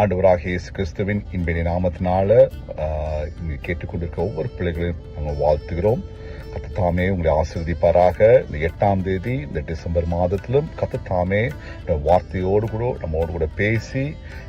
ஆண்டவராக இயேசு கிறிஸ்துவின் இன்பினி நாமத்தினால கேட்டுக்கொண்டிருக்க ஒவ்வொரு பிள்ளைகளையும் நாங்கள் வாழ்த்துகிறோம். கத்தத்தாமே உங்களை ஆசிர்வதிப்பாராக. இந்த எட்டாம் தேதி இந்த டிசம்பர் மாதத்திலும் கத்தத்தாமே இந்த வார்த்தையோடு கூட நம்மோடு கூட பேசி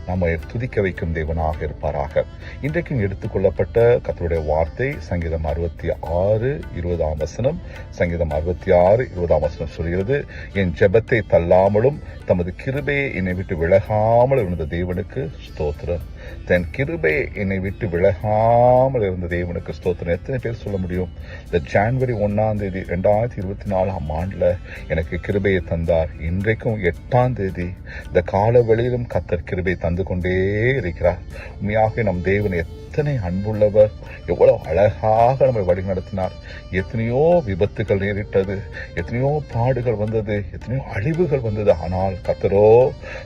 நம்மை துதிக்க வைக்கும் தேவனாக இருப்பாராக. இன்றைக்கும் எடுத்துக்கொள்ளப்பட்ட கத்தருடைய வார்த்தை சங்கீதம் அறுபத்தி ஆறு இருபதாம் வசனம். சங்கீதம் அறுபத்தி ஆறு இருபதாம் வசனம் சொல்கிறது என் ஜெபத்தை தள்ளாமலும் தமது கிருபையை என்னை விட்டு விலகாமல் இருந்த தேவனுக்கு ஸ்தோத்திரம். தன் கிருபை என்னை விட்டு விலகாமல் இருந்த தேவனுக்கு ஸ்தோத்திரம். எத்தனை பேர் சொல்ல முடியும்? இந்த ஜான்வரி ஒன்றாம் தேதி ரெண்டாயிரத்தி இருபத்தி நாலாம் ஆண்டுல எனக்கு கிருபையை தந்தார். இன்றைக்கும் எட்டாம் தேதி இந்த கால வெளியிலும் கத்தர் கிருபை தந்து கொண்டே இருக்கிறார். உண்மையாக நம் தேவன் எத்தனை அன்புள்ளவர். எவ்வளவு அழகாக நம்மை வழிநடத்தினார் எத்தனையோ விபத்துகள் நேரிட்டது. எத்தனையோ பாடுகள் வந்தது. எத்தனையோ அழிவுகள் வந்தது. ஆனால் கத்தரோ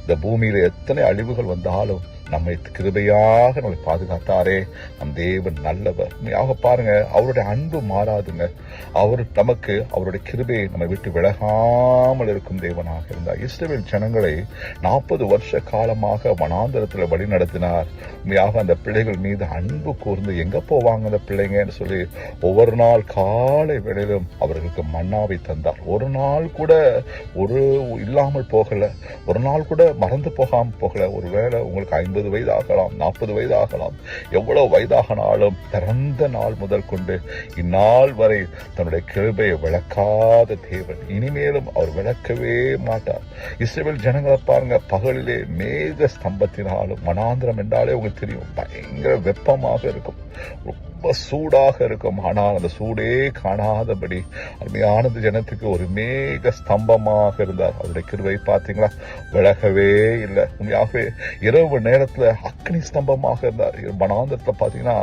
இந்த பூமியில எத்தனை அழிவுகள் வந்தாலும் நம்மை கிருபையாக நம்மை பாதுகாத்தாரே. நம் தேவன் நல்லவர். உண்மையாக பாருங்க அவருடைய அன்பு மாறாதுங்க. அவர் நமக்கு அவருடைய கிருபையை நம்மை விட்டு விலகாமல் இருக்கும் தேவனாக இருந்தார். இஸ்ரேல் ஜனங்களை நாற்பது வருஷ காலமாக வனாந்தரத்தில் வழி நடத்தினார். உண்மையாக அந்த பிள்ளைகள் மீது அன்பு கூர்ந்து எங்கே போவாங்க அந்த பிள்ளைங்கன்னு சொல்லி ஒவ்வொரு நாள் காலை வேளையிலும் அவர்களுக்கு மன்னாவை தந்தார். ஒரு நாள் கூட ஒரு இல்லாமல் போகலை. ஒரு நாள் கூட மறந்து போகாமல் போகலை. ஒரு ஒருவேளை உங்களுக்கு ஐம்பது வயது ஆகலாம் நாற்பது வயது ஆகலாம் எவ்வளவு வயதாகனாலும் பிறந்த நாள் முதல் கொண்டு இந்நாள் வரை தன்னுடைய கிருபையை விளக்காத தேவன். இனிமேலும் அவர் விளக்கவே மாட்டார். இஸ்ரேல் ஜனங்களை பாருங்க பகலிலே மேக ஸ்தம்பத்தினாலும் மனாந்திரம் என்றாலே உங்களுக்கு தெரியும் பயங்கர வெப்பமாக இருக்கும். ரொம்ப சூடாக இருக்கும். ஆனால் அந்த சூடே காணாதபடி அருமையானது ஜனத்துக்கு ஒரு மேக ஸ்தம்பமாக இருந்தார். அவருடைய கிருவை பார்த்தீங்களா? விலகவே இல்லை. உண்மையாகவே இரவு நேரத்துல அக்னி ஸ்தம்பமாக இருந்தார். மனாந்தரத்துல பார்த்தீங்கன்னா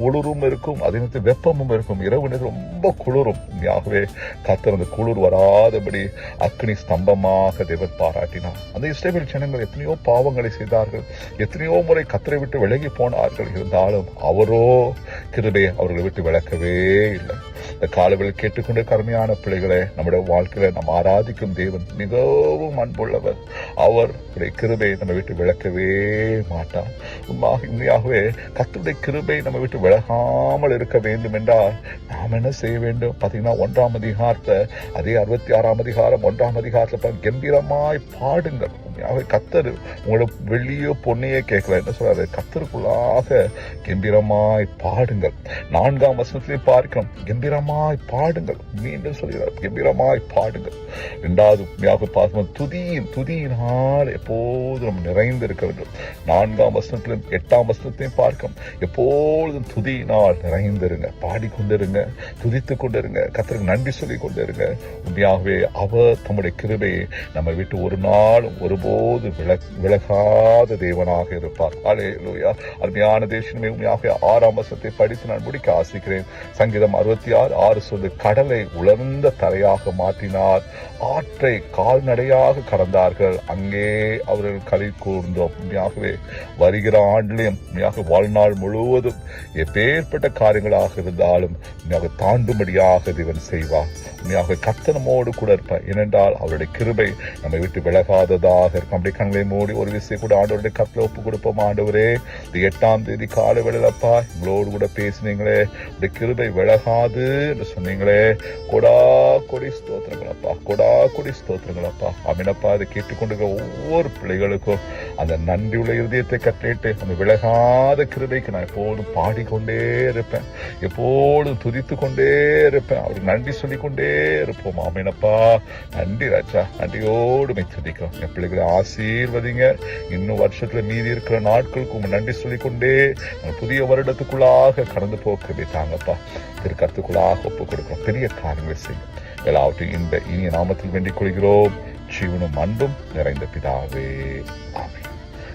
குளிரும் இருக்கும் அதே நேரத்தில் வெப்பமும் இருக்கும். இரவு நேரம் ரொம்ப குளிரும். உண்மையாகவே கத்தர் அந்த குளிர் வராதபடி அக்னி ஸ்தம்பமாக தேவர் பாராட்டினார். அந்த இஸ்ரேல் ஜனங்கள் எத்தனையோ பாவங்களை செய்தார்கள். எத்தனையோ முறை கத்தரை விட்டு விலகி போனார்கள். சொல்லியிருந்தாலும் அவரோ கிருபை அவர்களை விட்டு விளக்கவே இல்லை. இந்த காலவில் கேட்டுக்கொண்ட கருமையான பிள்ளைகளை நம்முடைய வாழ்க்கையில நாம் ஆராதிக்கும் தேவன் மிகவும் அன்புள்ளவர். அவர் கிருபை நம்ம விட்டு விளக்கவே மாட்டார். உண்மையாக உண்மையாகவே கத்துடைய கிருபை நம்ம விட்டு விலகாமல் இருக்க வேண்டும் என்றால் நாம் என்ன செய்ய வேண்டும்? பார்த்தீங்கன்னா ஒன்றாம் அதிகாரத்தை அதே அறுபத்தி ஆறாம் அதிகாரம் ஒன்றாம் அதிகாரத்தில் கம்பீரமாய் பாடுங்கள். உண்மையாகவே கத்தர் உங்களோட வெள்ளியோ பொன்னையே கேட்கல என்ன சொல்றாரு. கத்தருக்குள்ளாக கம்பீரமாய் பாடுங்கள். நான்காம் வசனத்திலே பார்க்கிறோம். கம்பீரமாய் பாடுங்கள். மீண்டும் சொல்கிறார் கம்பீரமாய் பாடுங்கள். இரண்டாவது உண்மையாக பார்க்கும் துதியின் துதியினால் எப்போதும் நம்ம நிறைந்து இருக்க வேண்டும். நான்காம் வசனத்திலும் எட்டாம் வசனத்தையும் பார்க்கும். எப்பொழுதும் துதியினால் நிறைந்திருங்க. பாடிக்கொண்டிருங்க துதித்து கொண்டிருங்க கத்திரக்கு நன்றி சொல்லி கொண்டிருங்க. உண்மையாகவே அவர் தம்முடைய கிருபையை நம்ம விட்டு ஒரு நாளும் ஒருபோது விலக விலகாத தேவனாக இருப்பார். அலேலூயா அருமையான தேசமே உண்மையாக ஆறாம் வசத்தை படித்து நான் முடிக்க ஆசிக்கிறேன். சங்கீதம் அறுபத்தி ஆறு ஆறு சொல்லு கடலை உலர்ந்த தரையாக மாற்றினார். ஆற்றை கால்நடையாக கடந்தார்கள். அங்கே அவர்கள் கலை கூர்ந்தோம். உண்மையாகவே வருகிற ஆண்டிலையும் உண்மையாக வாழ்நாள் முழுவதும் எப்பேற்பட்ட காரியங்களாக இருந்தாலும் உண்மையாக தாண்டும்படியாக தேவன் செய்வார். உண்மையாக கத்தனமோடு கூட இருப்பார். ஏனென்றால் அவருடைய கிருபை நம்மை விட்டு விலகாததாக இருக்கும். அப்படி கண்களை மூடி ஒரு விஷயம் கூட ஆண்டவருடைய கத்தில் ஒப்பு கொடுப்போம். ஆண்டவரே இந்த எட்டாம் தேதி காலை வேளையிலப்பா எங்களோடு கூட பேசினீங்களே. இந்த கிருபை விலகாது. என்று சொன்னீங்களே கொடா கொடி ஸ்தோத்திரங்களப்பா கொடா கொடி ஸ்தோத்திரங்களப்பா அமினப்பா அதை கேட்டுக்கொண்டிருக்கிற ஒவ்வொரு பிள்ளைகளுக்கும் அந்த நன்றி உள்ள இருதயத்தை கட்டிட்டு அந்த விலகாத கிருபைக்கு நான் எப்போதும் பாடிக்கொண்டே இருப்பேன். எப்போதும் துதித்து கொண்டே இருப்பேன். அவருக்கு நன்றி சொல்லிக்கொண்டே இருப்போம். ஆமீனப்பா. நன்றி ராஜா. நன்றியோடு மை துதிக்கிறோம். என் பிள்ளைகளை ஆசீர்வதிங்க. இன்னும் வருஷத்துல மீதி இருக்கிற நாட்களுக்கு உங்க நன்றி சொல்லிக்கொண்டே புதிய வருடத்துக்குள்ளாக கடந்து போக்கவே தாங்கப்பா. திருக்கத்துக்குள்ளாக ஒப்பு கொடுக்கிறோம். பெரிய காரியங்களை செய்யும் எல்லாவற்றையும் இந்த இனிய நாமத்தில் வேண்டிக் கொள்கிறோம். ஜீவனும் அன்பும் நிறைந்த பிதாவே. ஆமென்.